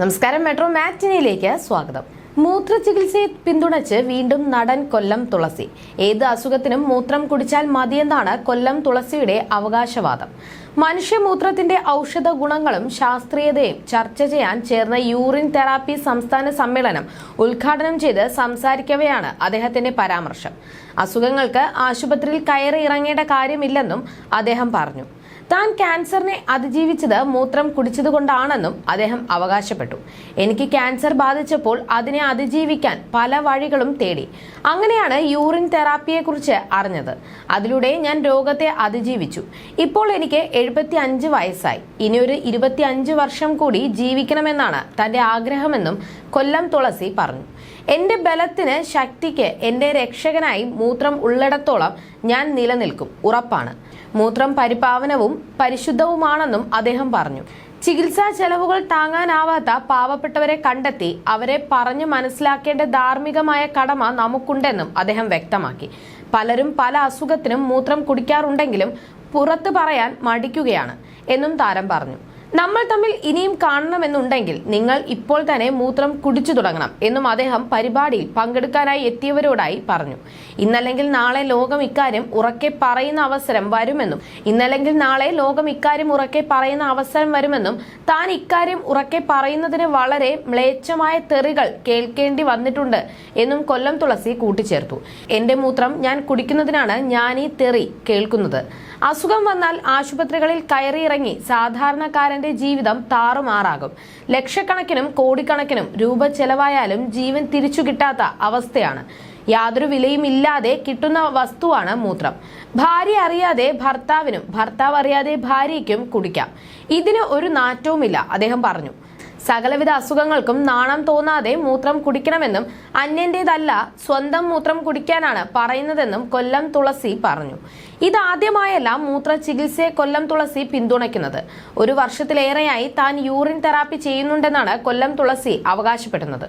നമസ്കാരം. മെട്രോ മാറ്റിനിയിലേക്ക് സ്വാഗതം. മൂത്ര ചികിത്സയെ പിന്തുണച്ച് വീണ്ടും നടൻ കൊല്ലം തുളസി. ഏത് അസുഖത്തിനും മൂത്രം കുടിച്ചാൽ മതിയെന്നാണ് കൊല്ലം തുളസിയുടെ അവകാശവാദം. മനുഷ്യ മൂത്രത്തിന്റെ ഔഷധ ഗുണങ്ങളും ശാസ്ത്രീയതയും ചർച്ച ചെയ്യാൻ ചേർന്ന യൂറിൻ തെറാപ്പി സംസ്ഥാന സമ്മേളനം ഉദ്ഘാടനം ചെയ്ത് സംസാരിക്കവെയാണ് അദ്ദേഹത്തിന്റെ പരാമർശം. അസുഖങ്ങൾക്ക് ആശുപത്രിയിൽ കയറി ഇറങ്ങേണ്ട കാര്യമില്ലെന്നും അദ്ദേഹം പറഞ്ഞു. താൻ ക്യാൻസറിനെ അതിജീവിച്ചത് മൂത്രം കുടിച്ചതുകൊണ്ടാണെന്നും അദ്ദേഹം അവകാശപ്പെട്ടു. എനിക്ക് ക്യാൻസർ ബാധിച്ചപ്പോൾ അതിനെ അതിജീവിക്കാൻ പല വഴികളും തേടി. അങ്ങനെയാണ് യൂറിൻ തെറാപ്പിയെക്കുറിച്ച് അറിഞ്ഞത്. അതിലൂടെ ഞാൻ രോഗത്തെ അതിജീവിച്ചു. ഇപ്പോൾ എനിക്ക് എഴുപത്തി അഞ്ച് വയസ്സായി. ഇനിയൊരു ഇരുപത്തി അഞ്ച് വർഷം കൂടി ജീവിക്കണമെന്നാണ് തന്റെ ആഗ്രഹമെന്നും കൊല്ലം തുളസി പറഞ്ഞു. എന്റെ ബലത്തിന് ശക്തിക്ക് എന്റെ രക്ഷകനായി മൂത്രം ഉള്ളിടത്തോളം ഞാൻ നിലനിൽക്കും. ഉറപ്പാണ്. മൂത്രം പരിപാവനവും പരിശുദ്ധവുമാണെന്നും അദ്ദേഹം പറഞ്ഞു. ചികിത്സാ ചെലവുകൾ താങ്ങാനാവാത്ത പാവപ്പെട്ടവരെ കണ്ടെത്തി അവരെ പറഞ്ഞു മനസ്സിലാക്കേണ്ട ധാർമ്മികമായ കടമ നമുക്കുണ്ടെന്നും അദ്ദേഹം വ്യക്തമാക്കി. പലരും പല അസുഖത്തിനും മൂത്രം കുടിക്കാറുണ്ടെങ്കിലും പുറത്തു പറയാൻ മടിക്കുകയാണ് എന്നും താരം പറഞ്ഞു. നമ്മൾ തമ്മിൽ ഇനിയും കാണണമെന്നുണ്ടെങ്കിൽ നിങ്ങൾ ഇപ്പോൾ തന്നെ മൂത്രം കുടിച്ചു തുടങ്ങണം എന്നും അദ്ദേഹം പരിപാടിയിൽ പങ്കെടുക്കാനായി എത്തിയവരോടായി പറഞ്ഞു. ഇന്നല്ലെങ്കിൽ നാളെ ലോകം ഇക്കാര്യം ഉറക്കെ പറയുന്ന അവസരം വരുമെന്നും ഇന്നല്ലെങ്കിൽ നാളെ ലോകം ഇക്കാര്യം ഉറക്കെ പറയുന്ന അവസരം വരുമെന്നും താൻ ഇക്കാര്യം ഉറക്കെ പറയുന്നതിന് വളരെ മ്ലേച്ഛമായ തെറികൾ കേൾക്കേണ്ടി വന്നിട്ടുണ്ട് എന്നും കൊല്ലം തുളസി കൂട്ടിച്ചേർത്തു. എന്റെ മൂത്രം ഞാൻ കുടിക്കുന്നതിനാണ് ഞാൻ ഈ തെറി കേൾക്കുന്നത്. അസുഖം വന്നാൽ ആശുപത്രികളിൽ കയറിയിറങ്ങി സാധാരണക്കാരന്റെ ജീവിതം താറുമാറാകും. ലക്ഷക്കണക്കിനും കോടിക്കണക്കിനും രൂപ ചെലവായാലും ജീവൻ തിരിച്ചു കിട്ടാത്ത അവസ്ഥയാണ്. യാതൊരു വിലയും ഇല്ലാതെ കിട്ടുന്ന വസ്തുവാണ് മൂത്രം. ഭാര്യ അറിയാതെ ഭർത്താവിനും ഭർത്താവ് അറിയാതെ ഭാര്യയ്ക്കും കുടിക്കാം. ഇതിന് ഒരു നാറ്റവുമില്ല അദ്ദേഹം പറഞ്ഞു. സകലവിധ അസുഖങ്ങൾക്കും നാണം തോന്നാതെ മൂത്രം കുടിക്കണമെന്നും അന്യന്റേതല്ല സ്വന്തം മൂത്രം കുടിക്കാനാണ് പറയുന്നതെന്നും കൊല്ലം തുളസി പറഞ്ഞു. ഇതാദ്യമായല്ല മൂത്ര ചികിത്സയെ കൊല്ലം തുളസി പിന്തുണയ്ക്കുന്നത്. ഒരു വർഷത്തിലേറെയായി താൻ യൂറിൻ തെറാപ്പി ചെയ്യുന്നുണ്ടെന്നാണ് കൊല്ലം തുളസി അവകാശപ്പെടുന്നത്.